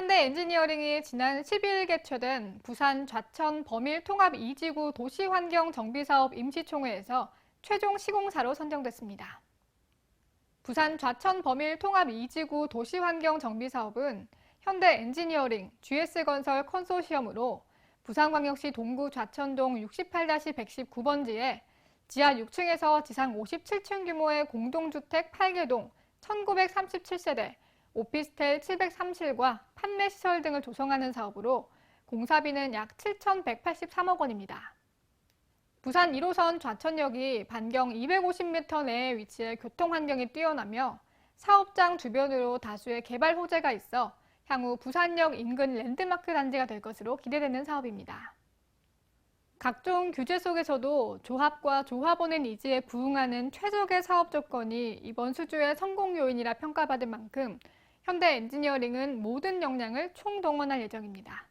현대 엔지니어링이 지난 10일 개최된 부산 좌천 범일 통합 2지구 도시환경 정비사업 임시총회에서 최종 시공사로 선정됐습니다. 부산 좌천 범일 통합 2지구 도시환경 정비사업은 현대 엔지니어링, GS건설 컨소시엄으로 부산광역시 동구 좌천동 68-119번지에 지하 6층에서 지상 57층 규모의 공동주택 8개 동 1937세대, 오피스텔 703실과 판매 시설 등을 조성하는 사업으로 공사비는 약 7,183억 원입니다. 부산 1호선 좌천역이 반경 250m 내에 위치해 교통 환경이 뛰어나며 사업장 주변으로 다수의 개발 호재가 있어 향후 부산역 인근 랜드마크 단지가 될 것으로 기대되는 사업입니다. 각종 규제 속에서도 조합과 조합원의 니즈에 부응하는 최적의 사업 조건이 이번 수주의 성공 요인이라 평가받은 만큼 현대 엔지니어링은 모든 역량을 총동원할 예정입니다.